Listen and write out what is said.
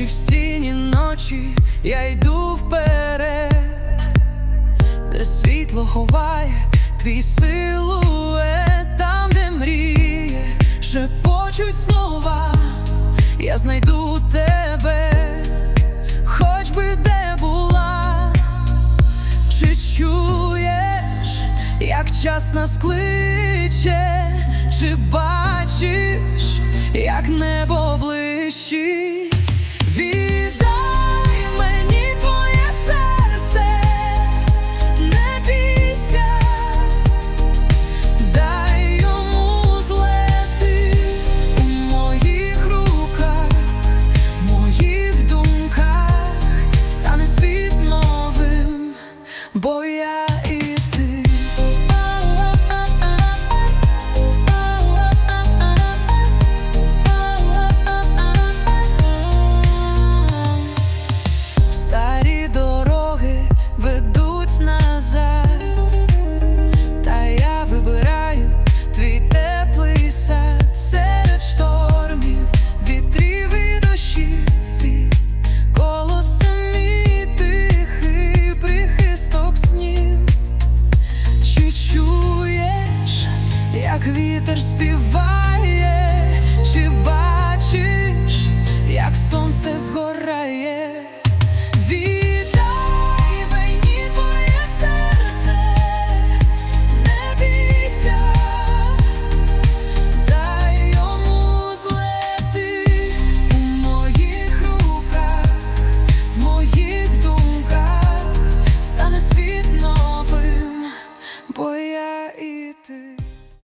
крізь тіні ночі я йду вперед, де світло ховає твій силует, там, де мріє, шепочуть слова, я знайду тебе, хоч би де була, чи чуєш, як час нас кличе, бо я. чуєш, як вітер співає, чи бачиш, як сонце згорає?